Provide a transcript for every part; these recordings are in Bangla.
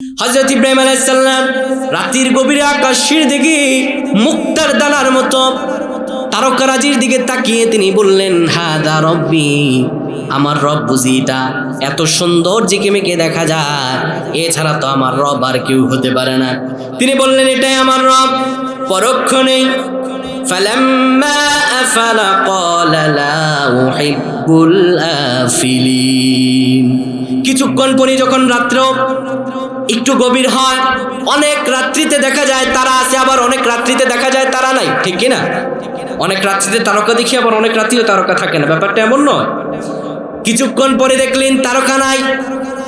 হজরত ইব্রাহিম আলাইসাল্লাম রাত্রির গভীরে আকাশের দিকে মুক্তার দানার মতো তারকারাজির দিকে তাকিয়ে তিনি বললেন হাদা রব্বি আমার রব বুঝি এটা এত সুন্দর জিকে মেকে দেখা যায় এছাড়া তো আমার রব আর কেউ হতে পারে না তিনি বললেন এটাই আমার রব পরক্ষণেই فلما أفل قال لا أحب الآفلين কিছুক্ষণ পরে যখন রাত্র একটু গভীর হয়। অনেক রাত্রিতে দেখা যায় তারা আছে আবার অনেক রাত্রিতে দেখা যায় তারা নাই। ঠিক কি না? অনেক রাত্রিতে তারকা দেখি, আবার অনেক রাত্রিও তারকা থাকে না। ব্যাপারটা এমন নয়। কিছুক্ষণ পরে দেখলেন তারকা নাই।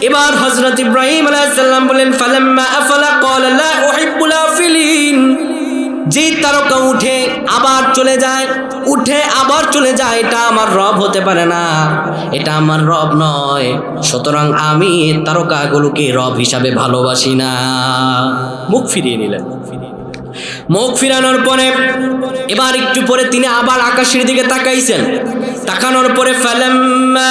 এবার হজরত ইব্রাহিম আলাইসাল্লাম বলেন, ফালাম্মা আফালা? ক্বালা লা উহিব্বুল আফিলিন। যেই তারকা উঠে আবার চলে যায়, উঠে আবার চলে যায়, এটা আমার রব হতে পারে না। এটা আমার রব নয়। সুতরাং আমি তারকাগুলোকে রব হিসাবে ভালোবাসি না। মুখ ফিরিয়ে নিলেন। মুখ ফিরানোর পরে, এবার একটু পরে তিনি আবার আকাশের দিকে তাকাইছেন। তাকানোর পরে ফালাম্মা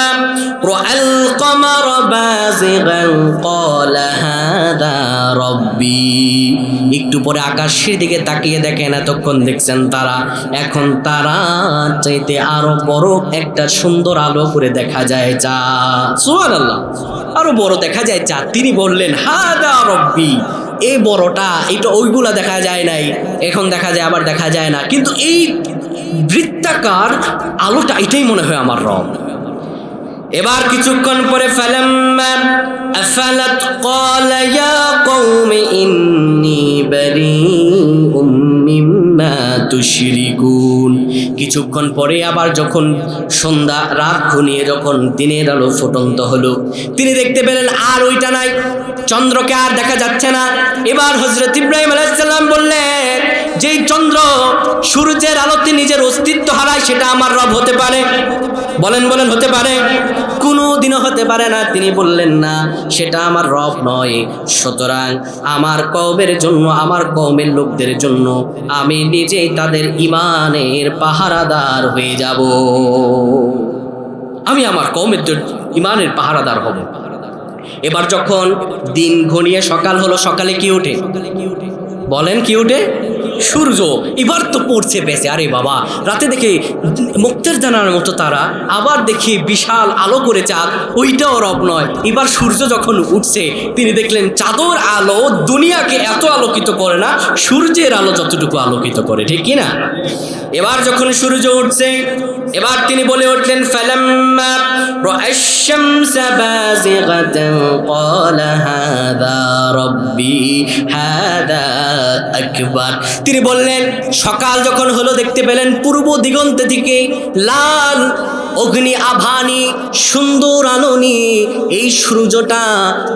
রব্বি। একটু পরে আকাশের দিকে তাকিয়ে দেখেন, এতক্ষণ দেখছেন তারা। এখন তারা চাইতে আরও বড় একটা সুন্দর আলো করে দেখা যায় চা সুবহানাল্লাহ, আরও বড় দেখা যায় চা তিনি বললেন, হাদা রব্বি, এই বড়টা, এটা ওইগুলা দেখা যায় নাই। এখন দেখা যায়, আবার দেখা যায় না। কিন্তু এই বৃত্তাকার আলোটা, এটাই মনে হয় আমার রব। এবার কিছুক্ষণ পরে ফালাম্মা কিছুক্ষণ পরে আবার যখন সন্ধ্যা, রাত ঘনিয়ে যখন দিনের আলো ফুটন্ত হলো, তিনি দেখতে পেলেন আর ওইটা নাই, চন্দ্রকে আর দেখা যাচ্ছে না। এবার হজরত ইব্রাহিম আলাইসাল্লাম বললেন যেই চন্দ্র সূর্যের আলোতে নিজের অস্তিত্ব হারায়, সেটা আমার রব হতে পারে। বলেন বলেন, হতে পারে। কোনো দিনও হতে পারে না, তিনি বললেন, না, সেটা আমার রব নয়। সুতরাং আমার কওমের জন্য, আমার কওমের লোকদের জন্য আমি নিজেই তাদের ইমানের পাহারাদার হয়ে যাব। আমি আমার কওমের ইমানের পাহারাদার হব। এবার যখন দিন ঘনিয়ে সকাল হলো, সকালে কি ওঠে বলেন, কি ওঠে সূর্য এবার তো পড়ছে বেঁচে। আরে বাবা, রাতে দেখে মুক্তের জানার মতো তারা আবার দেখি বিশাল আলো করে চাঁদ। ওইটাও রব নয়। এবার সূর্য যখন উঠছে, তিনি দেখলেন চাঁদর আলো দুনিয়াকে এত আলোকিত করে না, সূর্যের আলো যতটুকু আলোকিত করে, ঠিক কিনা এবার যখন সূর্য উঠছে এবার তিনি বলে উঠলেন তিনি বললেন, সকাল যখন হলো, দেখতে পেলেন পূর্ব দিগন্ত থেকে লাল অগ্নি আভানি, সুন্দর আলো নিয়ে এই সূর্যটা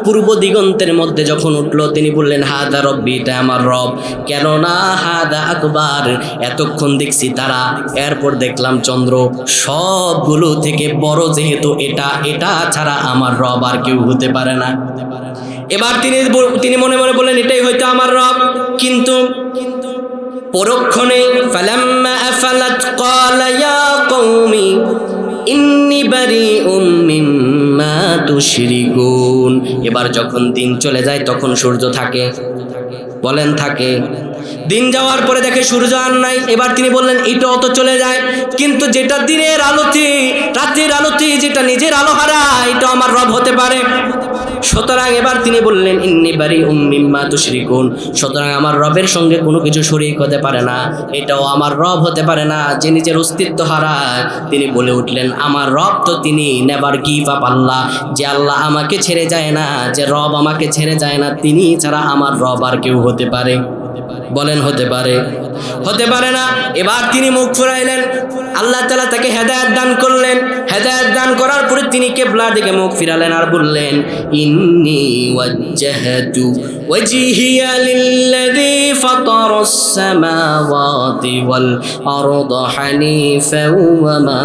পূর্ব দিগন্তের মধ্যে যখন উঠল, তিনি বললেন, হাদা রব্বি, এটা আমার রব। কেননা হাদা আকবার, এতক্ষণ দেখছি তারা। এরপর দেখলাম চন্দ্র সবগুলো থেকে বড়, যেহেতু এটা এটা ছাড়া আমার রব আর কেউ হতে পারে না। এবার তিনি তিনি মনে মনে বললেন, এটাই হয়তো আমার রব। কিন্তু পরক্ষণে, ফালাম্মা আফালাত, ক্বালা ইয়া কওমি। এবার যখন দিন চলে যায়, তখন সূর্য থাকে। বলেন থাকে। দিন যাওয়ার পরে দেখে সূর্য আর নাই। এবার তিনি বললেন এটা অত চলে যায়। কিন্তু যেটা দিনের আলোতে, রাতের আলোতে যেটা নিজের আলো হারা এটা আমার রব হতে পারে। সুতরাং এবার তিনি বললেন, ইন্নি বাড়ি উম্মিম্মা তুশরিকুন। সুতরাং আমার রবের সঙ্গে কোনো কিছু শরীক হতে পারে না, এটাও আমার রব হতে পারে না, যে নিজের অস্তিত্ব হারায়। তিনি বলে উঠলেন, আমার রব তো তিনি নেবার গিভ আপ আল্লাহ। যে আল্লাহ আমাকে ছেড়ে যায় না, যে রব আমাকে ছেড়ে যায় না, তিনি ছাড়া আমার রব আর কেউ হতে পারে। বলেন, হতে পারে। হতে পারে না। এবার তিনি মুখ ফুরাইলেন। আল্লাহ তালা তাকে হেদায়ত দান করলেন। হেদায়ত দান করার পরে তিনি কেবলার দিকে মুখ ফিরালেন আর বললেন, ইন্নি ওয়াজ্জাহাতু ফাতারাস সামাওয়াতি ওয়াল আরদা হানিফান ওয়া মা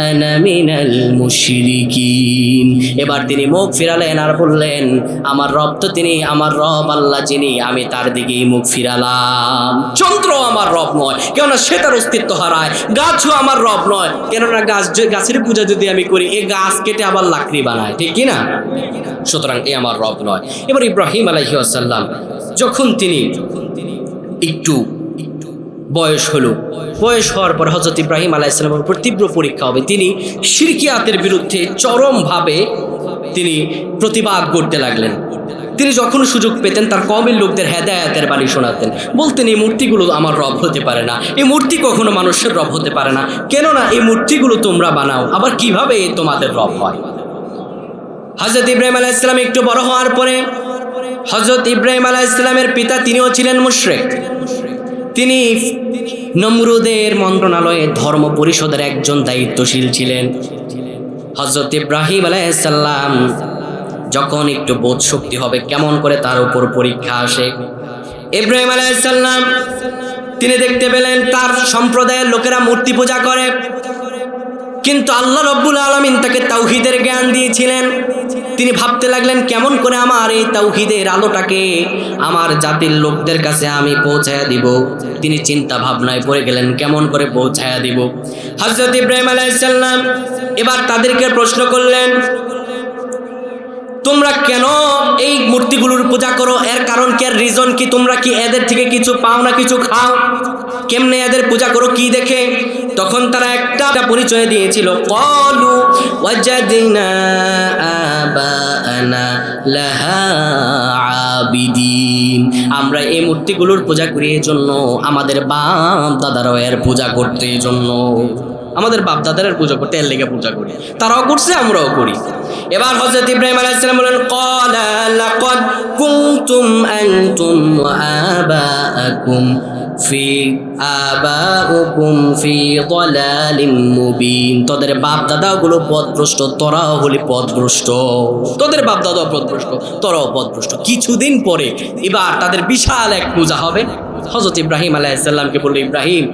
আনা মিনাল মুশরিকিন। এবার তিনি মুখ ফিরালেন আর বললেন, আমার রব তো তিনি, আমার রব আল্লাহ যিনি, আমি তার দিকেই মুখ ফিরালাম। হারাম চন্দ্র আমার রব নয়, কেননা সে তার অস্তিত্ব হারায়। গাছও আমার রব নয়, কেননা গাছ গাছের পূজা যদি আমি করি এই গাছ কেটে আবার লাকড়ি বানায়, ঠিক কি না? সুতরাং এ আমার রব নয়। এবার ইব্রাহিম আলাইসাল্লাম যখন তিনি একটু বয়স হলো, বয়স হওয়ার পর হজরত ইব্রাহিম আলাইসালামের উপর তীব্র পরীক্ষা হবে। তিনি শিরকিয়াতের বিরুদ্ধে চরমভাবে তিনি প্রতিবাদ করতে লাগলেন। তিনি যখন সুযোগ পেতেন, তার কমের লোকদের হেদায়াতের বাণী শোনাতেন। বলতেন, এই মূর্তিগুলো আমার রব হতে পারে না। এই মূর্তি কখনো মানুষের রব হতে পারে না। কেননা এই মূর্তিগুলো তোমরা বানাও। আবার কীভাবে তোমাদের রব হয়? হজরত ইব্রাহিম আলাহ ইসলাম একটু বড় হওয়ার পরে হজরত ইব্রাহিম আলাহ ইসলামের পিতা তিনিও ছিলেন মুশরেক। তিনি নমরুদের মন্ত্রণালয়ে ধর্ম পরিষদের একজন দায়িত্বশীল ছিলেন। হজরত ইব্রাহিম আলাইসাল্লাম যখন একটু বোধ শক্তি হবে, কেমন করে তার উপর পরীক্ষা আসে। ইব্রাহিম আলাইসাল্লাম তিনি দেখতে পেলেন তার সম্প্রদায়ের লোকেরা মূর্তি পূজা করে। কিন্তু আল্লাহ রব্বুল আলমিন তাকে তাওহিদের জ্ঞান দিয়েছিলেন। তিনি ভাবতে লাগলেন, কেমন করে আমার এই তাওহিদের আলোটাকে আমার জাতির লোকদের কাছে আমি পৌঁছায়া দিব। তিনি চিন্তা ভাবনায় পড়ে গেলেন, কেমন করে পৌঁছায়া দিব। হজরত ইব্রাহিম আলাইসাল্লাম এবার তাদেরকে প্রশ্ন করলেন তোমরা কেন এই মূর্তিগুলোর পূজা করো? এর কারণ কি? আর রিজন কি? তোমরা কি এদের থেকে কিছু পাও না কিছু খাও? কেমনে এদের পূজা করো, কি দেখে? তখন তারা একটা পরিচয় দিয়েছিল। কলু লাহা আবিদিন। আমরা এই মূর্তিগুলোর পূজা করি জন্য, আমাদের বাপ দাদারাও এর পূজা করতে জন্য। আমাদের বাপ দাদারের পূজা করতে, এর লেগে পূজা করি। তারাও করছে, আমরাও করি। এবার হযরত ইব্রাহিম আলাইহিস সালাম বলেন, ক্বালা লাকাদ কুনতুম আনতুম ওয়া আবাআকুম ফি, আবাউকুম ফি দালালিম মুবিন। তোদের বাপ দাদাগুলো পথভ্রষ্ট তোরাও হলি পথভ্রষ্ট তোদের বাপ দাদাও পথভ্রষ্ট তোরাও পথভ্রষ্ট কিছুদিন পরে এবার তাদের বিশাল এক পূজা হবে। হজরত ইব্রাহিম আলাইসাল্লামকে বলল, ইব্রাহিম,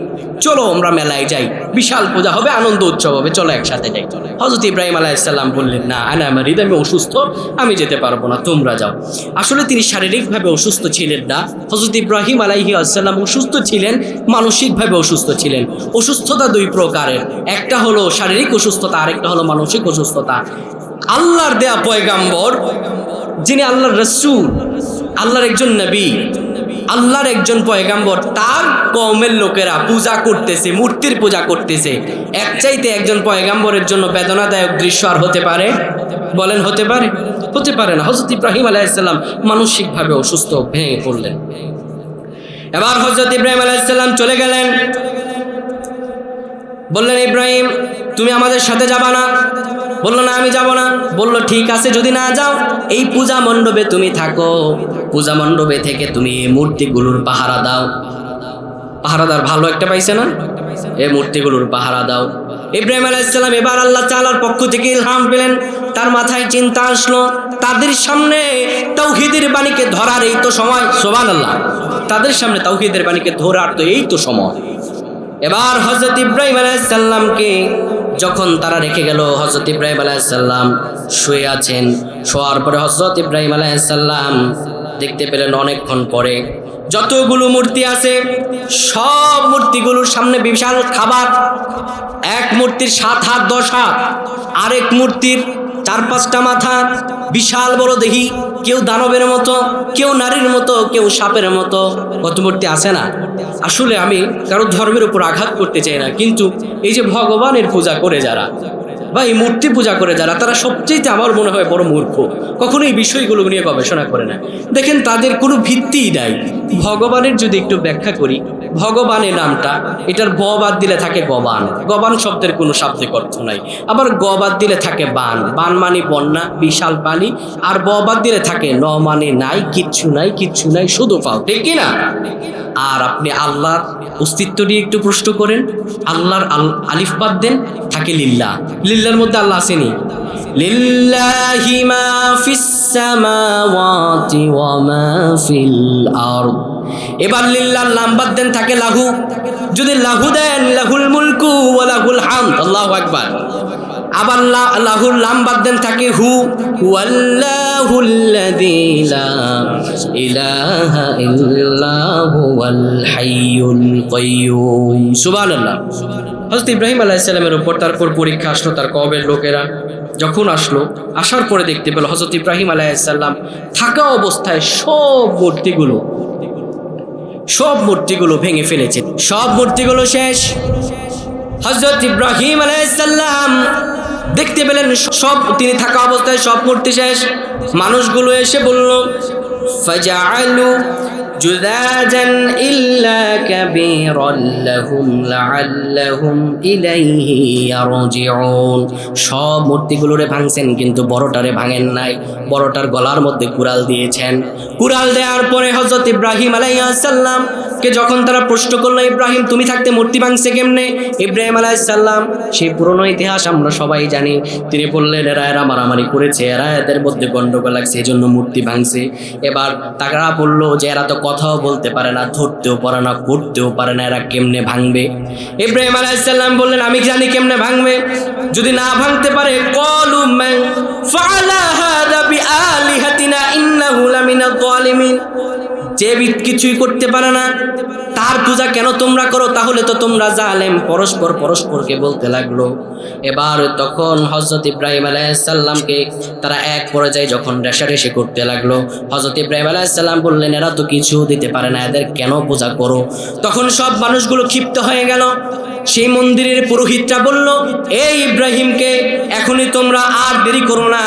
চলো আমরা মেলায় যাই। বিশাল পূজা হবে, আনন্দ উৎসব হবে, চলো একসাথে যাই। হজরত ইব্রাহিম আলাইসাল্লাম বললেন, না, আনা আমার আমি অসুস্থ, আমি যেতে পারব না, তোমরা যাও। আসলে তিনি শারীরিকভাবে অসুস্থ ছিলেন না। হজরত ইব্রাহিম আলাইহি আসাল্লাম অসুস্থ ছিলেন, মানসিকভাবে অসুস্থ ছিলেন। অসুস্থতা দুই প্রকারের, একটা হলো শারীরিক অসুস্থতা, আরেকটা হলো মানসিক অসুস্থতা। আল্লাহর দেয়া পয়গাম্বর, যিনি আল্লাহর রসুল, আল্লাহর একজন নবী আল্লাহর একজন পয়গাম্বর, তার কমের লোকেরা পূজা করতেছে, মূর্তির পূজা করতেছে। এক চাইতে একজন পয়গাম্বরের জন্য বেদনাদায়ক দৃশ্য আর হতে পারে? বলেন, হতে পারে। হতে পারে না। হজরত ইব্রাহিম আলাইসাল্লাম মানসিকভাবে অসুস্থ ভেঙে পড়লেন। এবার হজরত ইব্রাহিম আলাইসাল্লাম চলে গেলেন। বললেন, ইব্রাহিম, তুমি আমাদের সাথে যাবা না? বলল, না, আমি যাব না। বলল, ঠিক আছে, যদি না যাও, এই পূজা মণ্ডপে তুমি থাকো। পূজা মণ্ডপে থেকে তুমি এই মূর্তিগুলোর পাহারা দাও। পাহারাদার ভালো একটা পাইছে না? এই মূর্তিগুলোর পাহারা দাও। ইব্রাহিম আলাইসাল্লাম এবার আল্লাহ তাআলার পক্ষ থেকে ইলহাম পেলেন। তার মাথায় চিন্তা আসলো, তাদের সামনে তৌহিদের বাণীকে ধরার এই তো সময়। সোবান আল্লাহ তাদের সামনে তৌহিদের বাণীকে ধরার তো এই তো সময়। এবার হজরত ইব্রাহিম আলাইসাল্লামকে যখন তারা রেখে গেল হজরত ইব্রাহিম আলাইসাল্লাম শুয়ে আছেন। শোয়ার পরে হজরত ইব্রাহিম আলাইসাল্লাম দেখতে পেলেন অনেকক্ষণ পরে যতগুলো মূর্তি আছে, সব মূর্তিগুলোর সামনে বিশাল খাবার। এক মূর্তির সাত হাত, দশ হাত। আরেক মূর্তির চার পাঁচটা মাথা, বিশাল বড় দেখি কেউ দানবের মতো, কেউ নারীর মতো, কেউ সাপের মতো। কত মূর্তি আছে না? আসলে আমি কারও ধর্মের উপর আঘাত করতে চাই না, কিন্তু এই যে ভগবানের পূজা করে যারা, বা এই মূর্তি পূজা করে যারা, তারা সবচেয়ে আমার মনে হয় বড় মূর্খ। কখনো এই বিষয়গুলো নিয়ে গবেষণা করে না। দেখেন, তাদের কোনো ভিত্তিই নাই। ভগবানের যদি একটু ব্যাখ্যা করি ভগবানের নামটা। এটার গ বাদ দিলে থাকে গবান। গবান শব্দের কোনো শাব্দিক অর্থ নাই। আবার গ বাদ দিলে থাকে বান। বান মানে বন্যা, বিশাল পানি আর ব বাদ দিলে থাকে ন মানে নাই, কিচ্ছু নাই কিচ্ছু নাই, শুধু পাও। ঠিক না? আর আপনি আল্লাহর অস্তিত্বটি একটু প্রশ্ন করেন। আল্লাহর আল- আলিফ বাদ দেন, থাকে লিল্লাহ লিল্লার মধ্যে আল্লাহ আসেনি লিল্লাহি মা ফিস সামাওয়াতি ওয়া ফিল আরদ। এবার লিল্লাহর নাম বাদ দেন, থাকে লাহু। যদি লাহু দেন, লাহুল মুলকু ওয়া লাহুল হামদ। আল্লাহ আকবার। আবার লাহুর লাম বাদ দেন, থাকে হু। কাইয়্যুম ইব্রাহিম আলাইহিস সালামের উপর তারপর পরীক্ষা আসলো, তার কওমের লোকেরা যখন আসলো, আসার পরে দেখতে পেল হযরত ইব্রাহিম আলাইহিস সালাম থাকা অবস্থায় সব মূর্তিগুলো সব মূর্তিগুলো ভেঙে ফেলেছেন সব মূর্তিগুলো শেষ। হজরত ইব্রাহিম আলাইসাল্লাম দেখতে পেলেন সব তিনি থাকা অবস্থায় সব মূর্তি শেষ। মানুষগুলো এসে বলল, ফজাআলু جذاذا إلا كبيرا لهم لعلهم إليه يرجعون সব মূর্তিগুলোরে ভাঙছেন কিন্তু বড়টারে ভাঙেন নাই বড়টার গলার মধ্যে কুড়াল দিয়েছেন কুড়াল দেওয়ার পরে হজরত ইব্রাহিম আলাইসাল্লাম কে যখন তারা প্রশ্ন করলো ইব্রাহিম তুমি থাকতে মূর্তি ভাঙছে কেমনে ইব্রাহিম আলাইসাল্লাম সেই পুরনো ইতিহাস আমরা সবাই জানি তিনি বললেন এরা এরা মারামারি করেছে এরা এদের মধ্যে গন্ডগোল লাগছে এই জন্য মূর্তি ভাঙছে এবার তারা বললো যে এরা তো কথাও বলতে পারে না, ধরতেও পারে না করতেও পারে না, এরা কেমনে ভাঙবে? ইব্রাহিম আলাইসাল্লাম বললেন, আমি জানি কেমনে ভাঙবে। যদি না ভাঙতে পারে কলু ম্যাং ফালা হাদা বিআলিহাতিনা ইন্নাহু লামিনাল যালিমিন যে কিছুই করতে পারে না, তার পূজা কেন তোমরা করো? তাহলে তো তোমরা জালেম, পরস্পর পরস্পরকে বলতে লাগল। এবার তখন হজরত ইব্রাহিম আলাইসাল্লামকে তারা এক পর্যায়ে যখন রেশারেশি করতে লাগল হজরত ইব্রাহিম আলাইসাল্লাম বললেন, এরা তো কিছু দিতে পারে না, এদের কেন পূজা করো? তখন সব মানুষগুলো ক্ষিপ্ত হয়ে গেল। সেই মন্দিরের পুরোহিতরা বলল এই ইব্রাহিমকে, এখনই তোমরা আর দেরি করো না।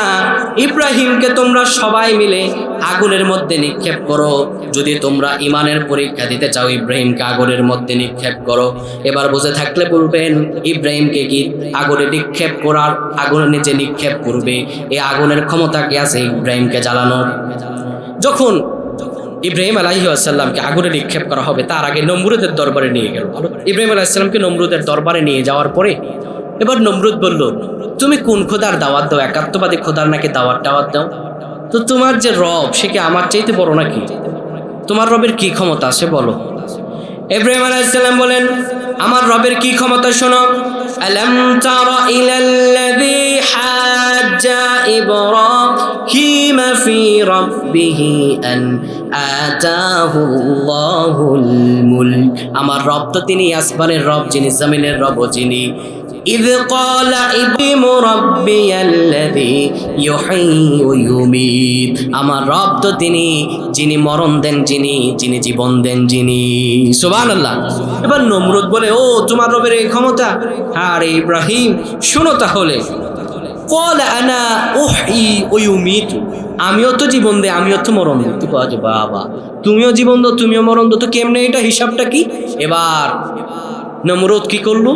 ইব্রাহিমকে তোমরা সবাই মিলে আগুনের মধ্যে নিক্ষেপ করো। যদি তোমরা ইমানের পরীক্ষা দিতে চাও, ইব্রাহিমকে আগুনের মধ্যে নিক্ষেপ করো। এবার বসে থাকলে বলবেন, ইব্রাহিমকে কি আগুনে নিক্ষেপ করার, আগুনের নিচে নিক্ষেপ করবে? এই আগুনের ক্ষমতা কি আছে ইব্রাহিমকে জ্বালানোর? যখন ইব্রাহিম আলাহি আসাল্লামকে আগুনে নিক্ষেপ করা হবে, তার আগে নমরুদের দরবারে নিয়ে গেল। ইব্রাহিম আলাহিসাল্লামকে নমরুদের দরবারে নিয়ে যাওয়ার পরে এবার নমরুদ বলল, তুমি কোন খোদার দাওয়াত দাও? একাত্মবাদী খোদার নাকি দাওয়াত টাওয়াত দাও? তো তোমার যে রব, সে কি আমার চাইতে বড় নাকি? তোমার রবের কি ক্ষমতা আছে বলো? ইব্রাহিম আলাইহিসসালাম বলেন, আমার রবের কি ক্ষমতা শোনো? হাজ্জা ইব্রাহিম ফি রাব্বিহি আন আতাহু আল্লাহুল মুলক আমার রব তো তিনি আসমানের রব যিনি জমিনের রব যিনি إذ قال إبراهيم ربي الذي يحيي ويميت আমার রব তো তিনি যিনি মরণ দেন যিনি যিনি জীবন দেন যিনি সুবহানাল্লাহ এবার নমরুদ বলে ও তোমার রবের এই ক্ষমতা আরে ইব্রাহিম শোনো তাহলে কল আনা উহি ওয়ুমিত আমিও তো জীবন দে, আমিও তো মরণ তুই বাজে বাবা, তুমিও জীবন দো তুমিও মরণ দো তো কেমনে এটা হিসাবটা কি? এবার নমরুদ কি করল?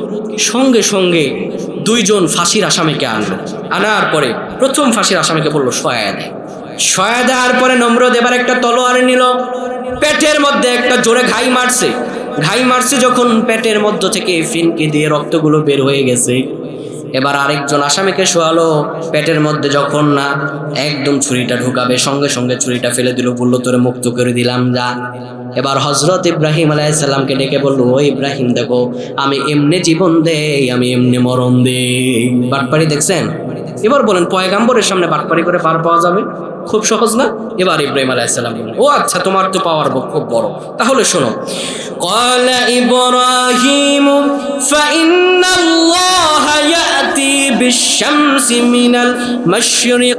সঙ্গে সঙ্গে দুইজন ফাঁসির আসামিকে আনলো। আনার পরে প্রথম ফাঁসির আসামিকে বলল সয়া দেয় সয়া দেওয়ার পরে নমরুদ এবার একটা তলোয়ার নিল। পেটের মধ্যে একটা জোরে ঘাই মারছে। ঘাই মারছে যখন পেটের মধ্য থেকে ফিনকে দিয়ে রক্তগুলো বের হয়ে গেছে। এবার আরেকজন আসামিকে শোয়ালো পেটের মধ্যে যখন না, একদম ছুরিটা ঢুকাবে, সঙ্গে সঙ্গে ছুরিটা ফেলে দিল, বলল, তোরে মুক্ত করে দিলাম, যা। এবার হজরত ইব্রাহিম আলাইসাল্লামকে ডেকে বলল, ও ইব্রাহিম, দেখো, আমি এমনি জীবন দেই, আমি এমনি মরণ দেই। বাটপাড়ি দেখছেন? এবার বলেন, পয়গাম্বরের সামনে বাটপাড়ি করে পার পাওয়া যাবে? খুব সহজ না এবার ইব্রাহিম আলাইসাল্লাম বললেন ও আচ্ছা তোমার তো পাওয়ার খুব বড় তাহলে শোনো قال إبراهيم فإن الله يأتي بالشمس من المشرق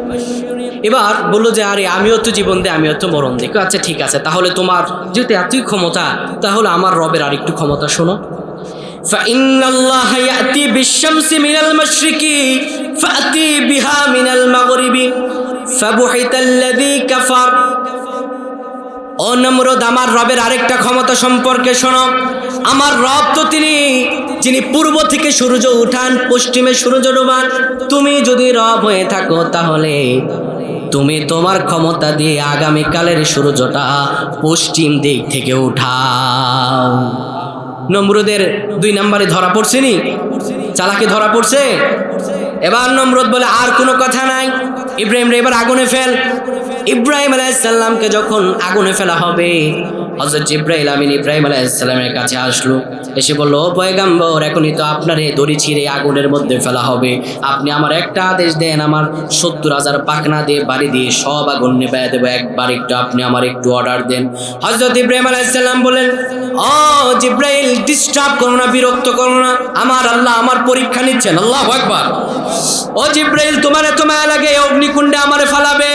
এবার বললো যে আরে আমিও তো জীবন দিই আমিও তো মরণ দিই আচ্ছা ঠিক আছে তাহলে তোমার যেহেতু এতই ক্ষমতা তাহলে আমার রবের আরেকটু ক্ষমতা শোনো فإن الله يأتي بالشمس من المشرق فأتي بها من المغرب কাফার ও নমরুদ, আমার রবের আরেকটা ক্ষমতা সম্পর্কে শোনো। আমার রব তো তিনি, যিনি পূর্ব থেকে সূর্য উঠান, পশ্চিমে সূর্য ডোবান। তুমি যদি রব হয়ে থাকো তাহলে তুমি তোমার ক্ষমতা দিয়ে আগামীকালের সূর্যটা পশ্চিম দিক থেকে উঠাও। নম্রদের দুই নম্বরে ধরা পড়ছে নি? চালাকে ধরা পড়ছে? এবার নম্রদ বলে, আর কোনো কথা নাই। ইব্রাহিম রে, এবার আগুনে ফেল। ইব্রাহিম আলাইসাল্লামকে যখন আগুনে ফেলা হবে হজরত জিব্রাহিল আমিন ইব্রাহিম আলাইসাল্লামের কাছে আসলো। এসে বলল, ও পয়গাম্বর, এখনই তো আপনার এই দড়ি ছিঁড়ে আগুনের মধ্যে ফেলা হবে। আপনি আমার একটা আদেশ দেন, আমার সত্তর হাজার পাকনা দিয়ে বাড়ি দিয়ে সব আগুন নেবে দেবো। একবার একটু আপনি আমার একটু অর্ডার দেন। হজরত ইব্রাহিম আলাইসাল্লাম বলেন ও জিব্রাইল ডিস্টার্ব করো না, বিরক্ত করো না। আমার আল্লাহ আমার পরীক্ষা নিচ্ছেন, আল্লাহ একবার ও জিব্রাইল, তোমার এত মায়া লাগে, এই অগ্নিকুণ্ডে আমারে ফালাবে।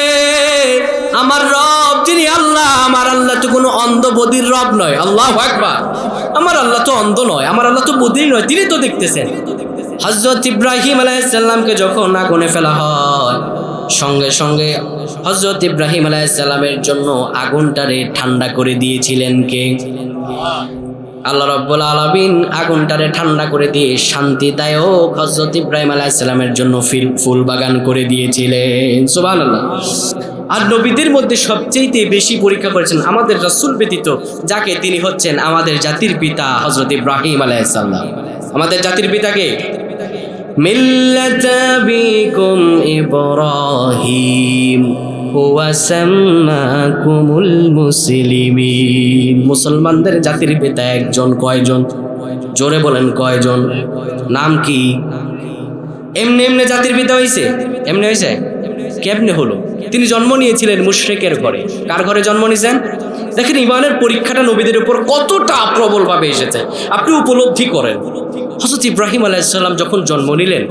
আমার রব, যিনি আল্লাহ, আমার আল্লাহ তো কোনো অন্ধ বদির রব নয়। আল্লাহ একবার আমার আল্লাহ তো অন্ধ নয়, আমার আল্লাহ তো বদির নয়, তিনি তো দেখতেছেন। হজরত ইব্রাহিম আলাইসাল্লামকে যখন আগুনে ফেলা হয়, সঙ্গে সঙ্গে হজরত ইব্রাহিম আলাইসাল্লামের জন্য আগুনটারে ঠান্ডা করে দিয়েছিলেন কে? আল্লাহ রব্বুল আলমিন আগুনটারে ঠান্ডা করে দিয়ে শান্তিদায়ক হজরত ইব্রাহিম আলাইসাল্লামের জন্য ফিল, ফুল বাগান করে দিয়েছিলেন। সুবাহ আর নবীদের মধ্যে সবচেয়ে বেশি পরীক্ষা করেছেন আমাদের রসুল ব্যতীত, যাকে তিনি হচ্ছেন আমাদের জাতির পিতা হজরত ইব্রাহিম আলাইসাল্লাম আমাদের জাতির পিতাকে মিল্লাত আবিকুম ইব্রাহিম। মুসলমানদের জাতির পিতা একজন কয়জন? জোরে বলেন কয়জন? নাম কি? এমনি এমনি জাতির পিতা হয়েছে এমনি হয়েছে কেমনে হলো? তিনি জন্ম নিয়েছিলেন মুশরেকের ঘরে। কার ঘরে জন্ম নিয়েছেন? দেখেন, ইমানের পরীক্ষাটা নবীদের উপর কতটা প্রবলভাবে এসেছে। আপনি উপলব্ধি করেন। হজরত ইব্রাহিম আলাইসাল্লাম যখন জন্ম নিলেন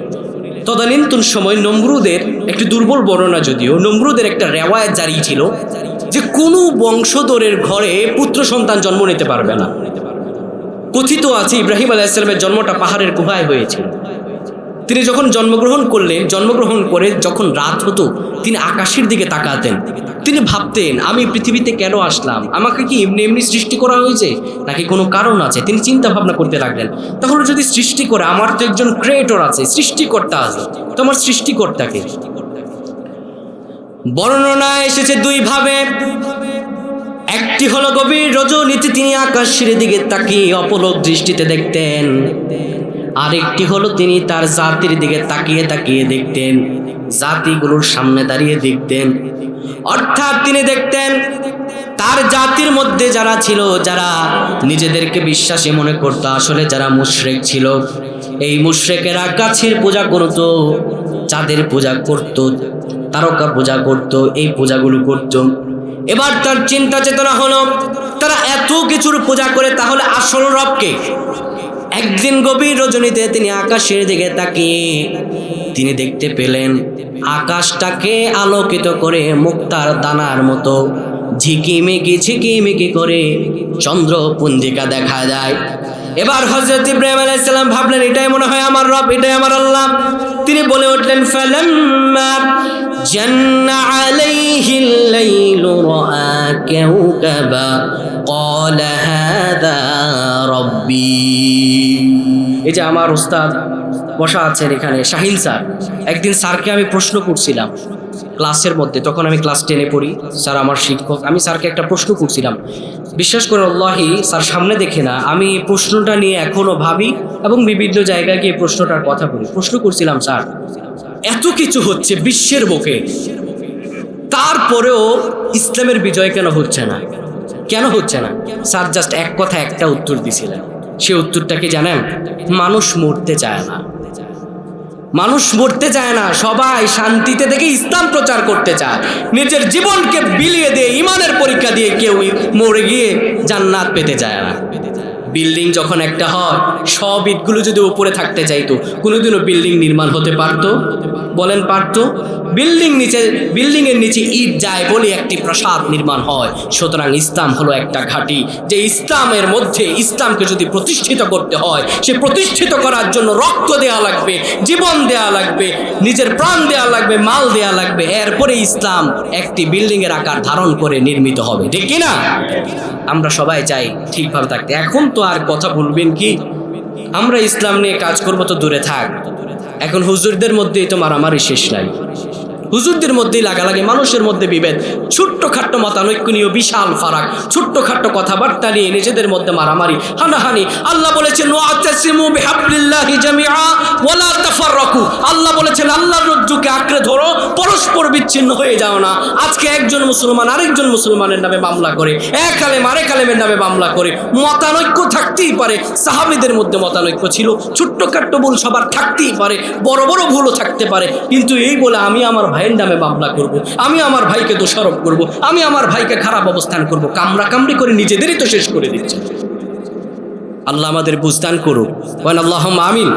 তদানীন্তন সময় নমরুদের একটি দুর্বল বর্ণনা যদিও, নমরুদের একটা রেওয়ায়ত জারি ছিল যে কোনো বংশধরের ঘরে পুত্র সন্তান জন্ম নিতে পারবে না। কথিত আছে ইব্রাহিম আলাইসালামের জন্মটা পাহাড়ের গুহায় হয়েছিল। তিনি যখন জন্মগ্রহণ করলেন, জন্মগ্রহণ করে যখন রাত হতো, তিনি আকাশের দিকে তাকাতেন। তিনি ভাবতেন, আমি পৃথিবীতে কেন আসলাম? আমাকে কি এমনি এমনি সৃষ্টি করা হয়েছে? নাকি কোনো কারণ আছে? তিনি চিন্তা ভাবনা করতে লাগলেন তখন যদি সৃষ্টি করে, আমার তো একজন ক্রিয়েটর আছে, সৃষ্টিকর্তা আছে, তো আমার সৃষ্টিকর্তাকে? বর্ণনা এসেছে দুই ভাবে। একটি হলো গভীর রজনীতি, তিনি আকাশের দিকে তাকিয়ে অপলক দৃষ্টিতে দেখতেন। আরেকটি হলো তিনি তার জাতির দিকে তাকিয়ে তাকিয়ে দেখতেন, জাতিগুলোর সামনে দাঁড়িয়ে দেখতেন। অর্থাৎ তিনি দেখতেন, তার জাতির মধ্যে যারা ছিল, যারা নিজেদেরকে বিশ্বাসী মনে করতো, আসলে যারা মুশরেক ছিল। এই মুশরেকেরা গাছের পূজা করত, চাঁদের পূজা করত, তারকা পূজা করত, এই পূজাগুলো করত। এবার তার চিন্তা চেতনা হলো, তারা এত কিছুর পূজা করে তাহলে আসল রবকে একদিন গভীর রজনীতে তিনি আকাশের দিকে তাকিয়ে তিনি দেখতে পেলেন আকাশটাকে আলোকিত করে মুক্তার দানার মতো ঝিকিমিকি ঝিকিমিকি করে চন্দ্রপুঞ্জিকা দেখা যায়। এবার হজরত ইব্রাহিম আলাইসাল্লাম ভাবলেন, এটাই মনে হয় আমার রব, এটাই আমার আল্লাহ। তিনি বলে উঠলেন, ফালাম্মা জান্না আলাইহিল লাইলু রাআ কাওকাবা قال هذا ربي এই যে আমার উস্তাদ বসা আছেন এখানে শাহিন স্যার একদিন স্যারকে আমি প্রশ্ন করছিলাম ক্লাসের মধ্যে তখন আমি ক্লাস টেনে পড়ি স্যার আমার শিক্ষক আমি স্যারকে একটা প্রশ্ন করছিলাম বিশ্বাস করে আল্লাহি স্যার সামনে দেখে না আমি এই প্রশ্নটা নিয়ে এখনও ভাবি এবং বিভিন্ন জায়গায় গিয়ে প্রশ্নটার কথা বলি প্রশ্ন করছিলাম স্যার এত কিছু হচ্ছে বিশ্বের বুকে। তারপরেও ইসলামের বিজয় কেন হচ্ছে না? কেন হচ্ছে না? স্যার জাস্ট এক কথা, একটা উত্তর দিছিলেন। সে উত্তরটা কি জানেন? মানুষ মরতে চায় না। মানুষ মরতে চায় না, সবাই শান্তিতে থেকে ইসলাম প্রচার করতে চায়। নিজের জীবনকে বিলিয়ে দিয়ে ইমানের পরীক্ষা দিয়ে কেউ মরে গিয়ে জান্নাত পেতে চায় না। বিল্ডিং যখন একটা হয়, সব ইটগুলো যদি উপরে থাকতে চাইতো, কোনোদিনও বিল্ডিং নির্মাণ হতে পারতো? বলেন পারতো? বিল্ডিং নিচে বিল্ডিং এর নিচে ইট যায় বলে একটি প্রাসাদ নির্মাণ হয়। সুতরাং ইসলাম হলো একটা ঘাঁটি। যে ইসলামের মধ্যে ইসলামকে যদি প্রতিষ্ঠিত করতে হয়, সে প্রতিষ্ঠিত করার জন্য রক্ত দেয়া লাগবে, জীবন দেয়া লাগবে, নিজের প্রাণ দেয়া লাগবে, মাল দেয়া লাগবে। এরপরে ইসলাম একটি বিল্ডিং এর আকার ধারণ করে নির্মিত হবে। ঠিক কি না আমরা সবাই চাই ঠিকভাবে থাকতে। এখন তো আর কথা বলবেন কি? আমরা ইসলাম নিয়ে কাজ করব তো দূরে থাক। এখন হুজুরদের মধ্যেই তো মারামারি শেষ নাই। হুজুরদের মধ্যেই লাগালাগি, মানুষের মধ্যে বিভেদ। ছোট্ট খাট্ট মতানৈক্য নিয়ে বিশাল ফারাক ছোট্ট খাট্ট কথাবার্তা নিয়ে নিজেদের মধ্যে মারামারি, হানাহানি। আল্লাহ বলেছেন আল্লাহ বলেছেন, আল্লাহর রজ্জুকে আঁকড়ে ধরো, পরস্পর বিচ্ছিন্ন হয়ে যাও না। আজকে একজন মুসলমান আরেকজন মুসলমানের নামে মামলা করে, এক আলেম আরেক আলেমের নামে মামলা করে। মতানৈক্য থাকতেই পারে, সাহাবিদের মধ্যে মতানৈক্য ছিল ছোট্ট খাট্ট ভুল সবার থাকতেই পারে, বড় বড় ভুলও থাকতে পারে। কিন্তু এই বলে আমি আমার ভাইয়ের নামে মামলা করব। আমি আমার ভাইকে দোষারোপ করব। আমি আমার ভাইকে খারাপ অবস্থান করব। কামড়া কামড়ি করে নিজেদেরই তো শেষ করে দিচ্ছে আল্লাহ আমাদের বুঝদান করুক আল্লাহ আমিন